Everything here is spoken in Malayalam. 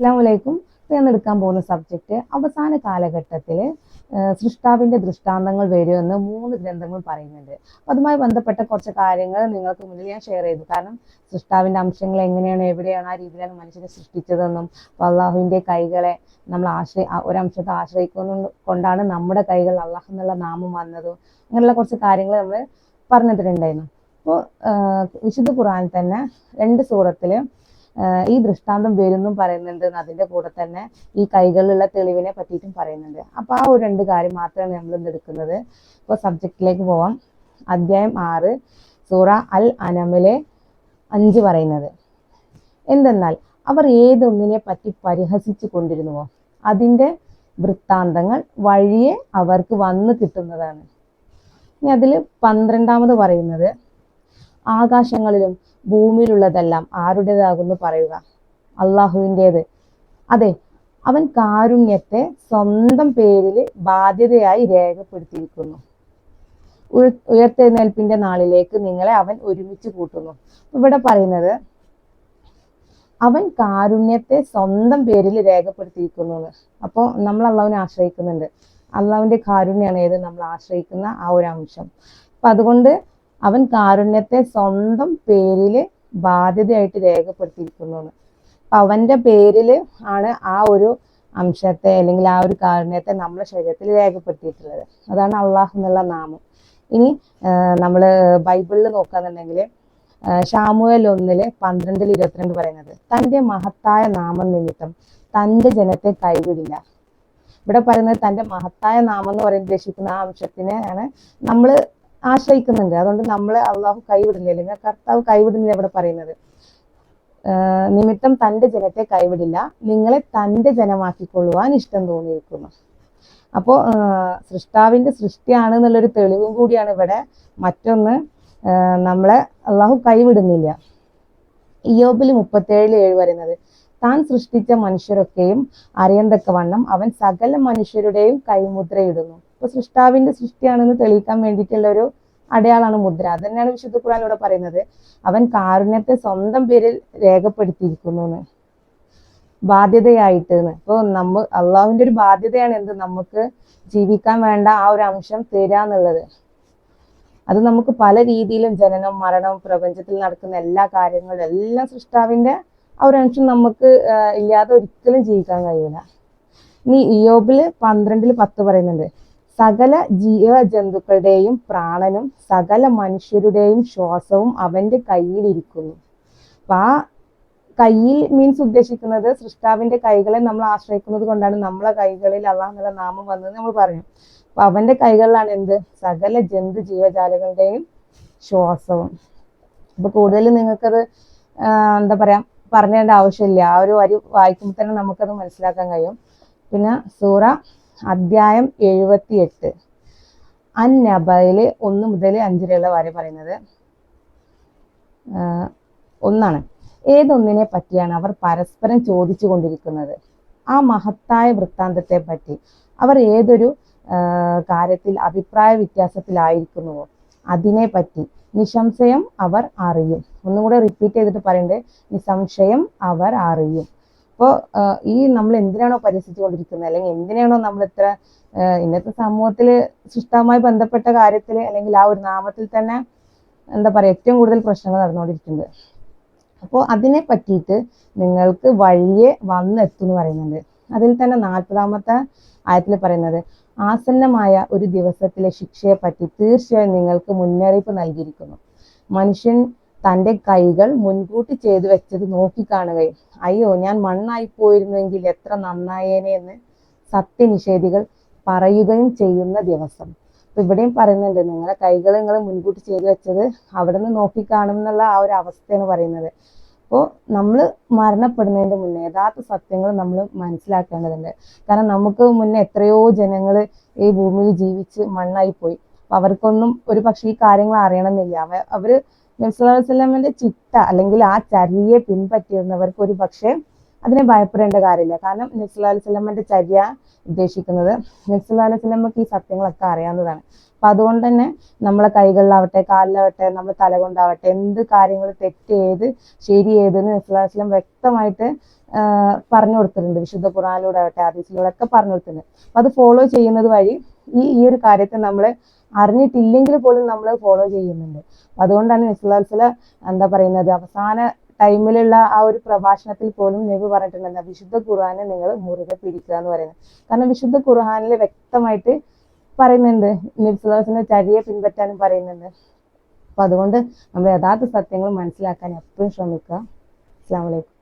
അസ്ലാമലൈക്കും ഞാൻ എടുക്കാൻ പോകുന്ന സബ്ജക്റ്റ് അവസാന കാലഘട്ടത്തിൽ സൃഷ്ടാവിന്റെ ദൃഷ്ടാന്തങ്ങൾ വരുമെന്ന് മൂന്ന് ഗ്രന്ഥങ്ങൾ പറയുന്നുണ്ട്. അതുമായി ബന്ധപ്പെട്ട കുറച്ച് കാര്യങ്ങൾ നിങ്ങൾക്ക് മുന്നിൽ ഞാൻ ഷെയർ ചെയ്തു. കാരണം സൃഷ്ടാവിന്റെ അംശങ്ങൾ എങ്ങനെയാണ് എവിടെയാണ് ആ രീതിയിലാണ് മനുഷ്യനെ സൃഷ്ടിച്ചതെന്നും അപ്പൊ അള്ളാഹുവിന്റെ കൈകളെ നമ്മൾ ആശ്രയി ഒരംശത്തെ ആശ്രയിക്കുന്ന കൊണ്ടാണ് നമ്മുടെ കൈകൾ അള്ളാഹു എന്നുള്ള നാമം വന്നതും അങ്ങനെയുള്ള കുറച്ച് കാര്യങ്ങൾ നമ്മൾ പറഞ്ഞിട്ടുണ്ടായിരുന്നു. അപ്പോൾ വിശുദ്ധ ഖുറാൻ തന്നെ രണ്ട് സൂറത്തിൽ ആഹ് ഈ ദൃഷ്ടാന്തം വരുന്നും പറയുന്നുണ്ട് അതിന്റെ കൂടെ തന്നെ ഈ കൈകളിലുള്ള തെളിവിനെ പറ്റിയിട്ടും പറയുന്നുണ്ട്. അപ്പൊ ആ ഒരു രണ്ട് കാര്യം മാത്രമാണ് നമ്മൾ ഇന്ന് എടുക്കുന്നത്. ഇപ്പോൾ സബ്ജക്റ്റിലേക്ക് പോവാം. അധ്യായം ആറ് സൂറ അൽ അനമിലെ അഞ്ച് പറയുന്നത്. എന്തെന്നാൽ അവർ ഏതൊന്നിനെ പറ്റി പരിഹസിച്ചു കൊണ്ടിരുന്നുവോ? അതിന്റെ വൃത്താന്തങ്ങൾ വഴിയെ അവർക്ക് വന്നു കിട്ടുന്നതാണ്. ഇനി അതിൽ പന്ത്രണ്ടാമത് പറയുന്നത് ആകാശങ്ങളിലും ഭൂമിയിലുള്ളതെല്ലാം ആരുടേതാകുന്നു പറയുക. അള്ളാഹുവിന്റേത്. അതെ അവൻ കാരുണ്യത്തെ സ്വന്തം പേരിൽ ബാധ്യതയായി രേഖപ്പെടുത്തിയിരിക്കുന്നു. ഉയ- ഉയർത്തെഴുന്നേൽപ്പിന്റെ നാളിലേക്ക് നിങ്ങളെ അവൻ ഒരുമിച്ച് കൂട്ടുന്നു. ഇവിടെ പറയുന്നത് അവൻ കാരുണ്യത്തെ സ്വന്തം പേരിൽ രേഖപ്പെടുത്തിയിരിക്കുന്നു അപ്പോൾ നമ്മൾ അള്ളാഹുവിനെ ആശ്രയിക്കുന്നുണ്ട്. അള്ളാഹുവിന്റെ കാരുണ്യമാണ് ഏത്? നമ്മൾ ആശ്രയിക്കുന്ന ആ ഒരു അംശം. അപ്പൊ അതുകൊണ്ട് അവൻ കാരുണ്യത്തെ സ്വന്തം പേരിൽ ബാധ്യതയായിട്ട് രേഖപ്പെടുത്തിയിരിക്കുന്നു അവന്റെ പേരിൽ ആണ് ആ ഒരു അംശത്തെ അല്ലെങ്കിൽ ആ ഒരു കാരുണ്യത്തെ നമ്മളെ ശരീരത്തിൽ രേഖപ്പെടുത്തിയിട്ടുള്ളത്. അതാണ് അള്ളാഹ് എന്നുള്ള നാമം. ഇനി നമ്മൾ ബൈബിളിൽ നോക്കുകയാണെന്നുണ്ടെങ്കിൽ ഷാമുവൽ ഒന്നിൽ പന്ത്രണ്ടിൽ ഇരുപത്തിരണ്ട് പറയുന്നത് തന്റെ മഹത്തായ നാമം നിമിത്തം തന്റെ ജനത്തെ കൈവിടില്ല. ഇവിടെ പറയുന്നത് തന്റെ മഹത്തായ നാമം എന്ന് പറയുന്നത് ഉദ്ദേശിക്കുന്ന ആ അംശത്തിനെ ആണ് നമ്മൾ ആശ്രയിക്കുന്നുണ്ട്. അതുകൊണ്ട് നമ്മൾ അള്ളാഹു കൈവിടുന്നില്ല അല്ലെങ്കിൽ കർത്താവ് കൈവിടുന്നില്ല ഇവിടെ പറയുന്നത്. നിമിത്തം തന്റെ ജനത്തെ കൈവിടില്ല. നിങ്ങളെ തന്റെ ജനമാക്കിക്കൊള്ളുവാൻ ഇഷ്ടം തോന്നിയിരിക്കുന്നു. അപ്പോൾ സൃഷ്ടാവിന്റെ സൃഷ്ടിയാണ് എന്നുള്ളൊരു തെളിവും കൂടിയാണ് ഇവിടെ. മറ്റൊന്ന് നമ്മളെ അള്ളാഹു കൈവിടുന്നില്ല. ഇയോബിൽ മുപ്പത്തേഴിൽ ഏഴ് പറയുന്നത് താൻ സൃഷ്ടിച്ച മനുഷ്യരൊക്കെയും അറിയന്തക്കവണ്ണം അവൻ സകല മനുഷ്യരുടെയും കൈമുദ്രയിടുന്നു. ഇപ്പൊ സൃഷ്ടാവിന്റെ സൃഷ്ടിയാണെന്ന് തെളിയിക്കാൻ വേണ്ടിയിട്ടുള്ള ഒരു അടയാളാണ് മുദ്ര. അത് തന്നെയാണ് വിശുദ്ധ ഖുർആൻ ഇവിടെ പറയുന്നത്. അവൻ കാരുണ്യത്തെ സ്വന്തം പേരിൽ രേഖപ്പെടുത്തിയിരിക്കുന്നു എന്ന് ബാധ്യതയായിട്ട് ഇപ്പൊ നമ്മ അള്ളാഹുവിന്റെ ഒരു ബാധ്യതയാണ് എന്ത്? നമുക്ക് ജീവിക്കാൻ വേണ്ട ആ ഒരു അംശം തരിക എന്നുള്ളത് അത് നമുക്ക് പല രീതിയിലും ജനനം മരണം പ്രപഞ്ചത്തിൽ നടക്കുന്ന എല്ലാ കാര്യങ്ങളും എല്ലാം സൃഷ്ടാവിന്റെ ആ ഒരു അംശം നമുക്ക് ഇല്ലാതെ ഒരിക്കലും ജീവിക്കാൻ കഴിയില്ല ഇനി ഇയോബിൽ പന്ത്രണ്ടിൽ പത്ത് പറയുന്നുണ്ട്. സകല ജീവജന്തുക്കളുടെയും പ്രാണനും സകല മനുഷ്യരുടെയും ശ്വാസവും അവന്റെ കയ്യിലിരിക്കുന്നു അപ്പൊ ആ കയ്യിൽ മീൻസ് ഉദ്ദേശിക്കുന്നത് സൃഷ്ടാവിന്റെ കൈകളെ നമ്മൾ ആശ്രയിക്കുന്നത് കൊണ്ടാണ് നമ്മളെ കൈകളിൽ അള്ളാഹെന്നുള്ള നാമം വന്നത് നമ്മൾ പറഞ്ഞു. അപ്പൊ അവന്റെ കൈകളിലാണ് എന്ത്? സകല ജന്തു ജീവജാലങ്ങളുടെയും ശ്വാസവും. അപ്പൊ കൂടുതൽ നിങ്ങൾക്കത് എന്താ പറയാ പറഞ്ഞേണ്ട ആവശ്യമില്ല. ആ ഒരു വരി വായിക്കുമ്പോൾ തന്നെ നമുക്കത് മനസ്സിലാക്കാൻ കഴിയും. പിന്നെ സൂറ അധ്യായം എഴുപത്തി എട്ട് അൻ നബയിൽ ഒന്ന് മുതൽ അഞ്ച് വരെയുള്ള വരെ പറയുന്നത് ഒന്നാണ്. ഏതൊന്നിനെ പറ്റിയാണ് അവർ പരസ്പരം ചോദിച്ചു കൊണ്ടിരിക്കുന്നത്? ആ മഹത്തായ വൃത്താന്തത്തെ പറ്റി. അവർ ഏതൊരു കാര്യത്തിൽ അഭിപ്രായ വ്യത്യാസത്തിലായിരിക്കുന്നുവോ? അതിനെ പറ്റി. നിസംശയം അവർ അറിയും. ഒന്നും കൂടെ റിപ്പീറ്റ് ചെയ്തിട്ട് പറയണ്ടേ? നിസംശയം അവർ അറിയും. അപ്പോൾ ഈ നമ്മൾ എന്തിനാണോ പരിഹസിച്ചുകൊണ്ടിരിക്കുന്നത് അല്ലെങ്കിൽ എന്തിനാണോ നമ്മൾ ഇത്ര ഇന്നത്തെ സമൂഹത്തിൽ സൃഷ്ടവുമായി ബന്ധപ്പെട്ട കാര്യത്തിൽ അല്ലെങ്കിൽ ആ ഒരു നാമത്തിൽ തന്നെ എന്താ പറയുക ഏറ്റവും കൂടുതൽ പ്രശ്നങ്ങൾ നടന്നുകൊണ്ടിരിക്കുന്നത്. അപ്പോൾ അതിനെ പറ്റിയിട്ട് നിങ്ങൾക്ക് വഴിയെ വന്നെത്തും എന്ന് പറയുന്നുണ്ട്. അതിൽ തന്നെ നാൽപ്പതാമത്തെ ആയത്തിൽ പറയുന്നത് ആസന്നമായ ഒരു ദിവസത്തിലെ ശിക്ഷയെ പറ്റി തീർച്ചയായും നിങ്ങൾക്ക് മുന്നറിയിപ്പ് നൽകിയിരിക്കുന്നു. മനുഷ്യൻ തന്റെ കൈകൾ മുൻകൂട്ടി ചെയ്തു വെച്ചത് നോക്കിക്കാണുകയും അയ്യോ ഞാൻ മണ്ണായി പോയിരുന്നെങ്കിൽ എത്ര നന്നായേനെ എന്ന് സത്യനിഷേധികൾ പറയുകയും ചെയ്യുന്ന ദിവസം. അപ്പൊ ഇവിടെയും പറയുന്നുണ്ട് നിങ്ങളെ കൈകൾ നിങ്ങൾ മുൻകൂട്ടി ചെയ്തു വെച്ചത് അവിടെ നിന്ന് നോക്കിക്കാണും എന്നുള്ള ആ ഒരു അവസ്ഥയാണ് പറയുന്നത്. അപ്പോൾ നമ്മൾ മരണപ്പെടുന്നതിന്റെ മുന്നേ യഥാർത്ഥ സത്യങ്ങൾ നമ്മൾ മനസ്സിലാക്കേണ്ടതുണ്ട്. കാരണം നമുക്ക് മുന്നേ എത്രയോ ജനങ്ങൾ ഈ ഭൂമിയിൽ ജീവിച്ച് മണ്ണായി പോയി അവർക്കൊന്നും ഒരു പക്ഷേ ഈ കാര്യങ്ങൾ അറിയണമെന്നില്ല. അവ അവർ നബ്സല്ലാസ്ലമിന്റെ ചിട്ട അല്ലെങ്കിൽ ആ ചരിയെ പിൻപറ്റിയിരുന്നവർക്ക് ഒരു പക്ഷേ അതിനെ ഭയപ്പെടേണ്ട കാര്യമില്ല. കാരണം നബ്സല്ലാ വല്ലമന്റെ ചര്യ ഉദ്ദേശിക്കുന്നത് നബ്സല്ലാ വല്ലമക്ക് ഈ സത്യങ്ങളൊക്കെ അറിയാവുന്നതാണ്. അപ്പൊ അതുകൊണ്ട് തന്നെ നമ്മളെ കൈകളിലാവട്ടെ കാലിലാവട്ടെ നമ്മളെ തല കൊണ്ടാവട്ടെ എന്ത് കാര്യങ്ങൾ തെറ്റ് ചെയ്ത് ശരി ഏതെന്ന് നബ്സല്ലാ വല്ലം വ്യക്തമായിട്ട് പറഞ്ഞു കൊടുത്തിട്ടുണ്ട്. വിശുദ്ധ ഖുറാനിലൂടെ ആവട്ടെ ആദീസിലൂടെ ഒക്കെ പറഞ്ഞു കൊടുത്തിട്ടുണ്ട്. അപ്പൊ അത് ഫോളോ ചെയ്യുന്നത് വഴി ഈ ഈ ഒരു കാര്യത്തെ നമ്മൾ അറിഞ്ഞിട്ടില്ലെങ്കിൽ പോലും നമ്മൾ ഫോളോ ചെയ്യുന്നുണ്ട്. അതുകൊണ്ടാണ് നിസ്ലാസ്ല എന്താ പറയുന്നത് അവസാന ടൈമിലുള്ള ആ ഒരു പ്രഭാഷണത്തിൽ പോലും നബി പറഞ്ഞിട്ടുണ്ടെന്ന വിശുദ്ധ ഖുർആാനെ നിങ്ങൾ മുറുകെ പിടിക്കുക എന്ന് പറയുന്നത്. കാരണം വിശുദ്ധ ഖുർആാനിൽ വ്യക്തമായിട്ട് പറയുന്നുണ്ട്. നബ്സുലാസിന്റെ ചരിയെ പിൻപറ്റാനും പറയുന്നുണ്ട്. അപ്പൊ അതുകൊണ്ട് നമ്മൾ യഥാർത്ഥ സത്യങ്ങൾ മനസ്സിലാക്കാൻ എപ്പോഴും ശ്രമിക്കുക. അസ്സാം വലൈക്കും